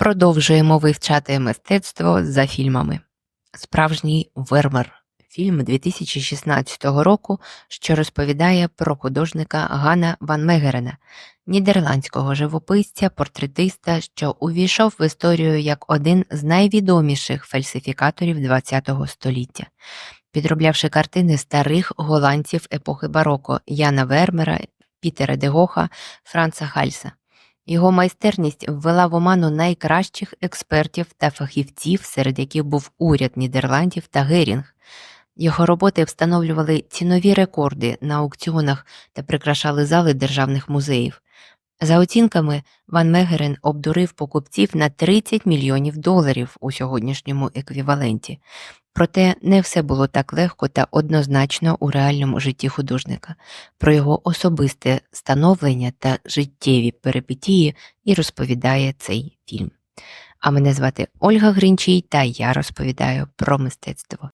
Продовжуємо вивчати мистецтво за фільмами. Справжній Вермер. Фільм 2016 року, що розповідає про художника Гана Ван Мегерена, нідерландського живописця, портретиста, що увійшов в історію як один з найвідоміших фальсифікаторів ХХ століття, підроблявши картини старих голландців епохи бароко Яна Вермера, Пітера Дегоха, Франца Хальса. Його майстерність ввела в оману найкращих експертів та фахівців, серед яких був уряд Нідерландів та Герінг. Його роботи встановлювали цінові рекорди на аукціонах та прикрашали зали державних музеїв. За оцінками, Ван Мегерен обдурив покупців на 30 мільйонів доларів у сьогоднішньому еквіваленті. Проте не все було так легко та однозначно у реальному житті художника. Про його особисте становлення та життєві перипетії і розповідає цей фільм. А мене звати Ольга Гринчій, та я розповідаю про мистецтво.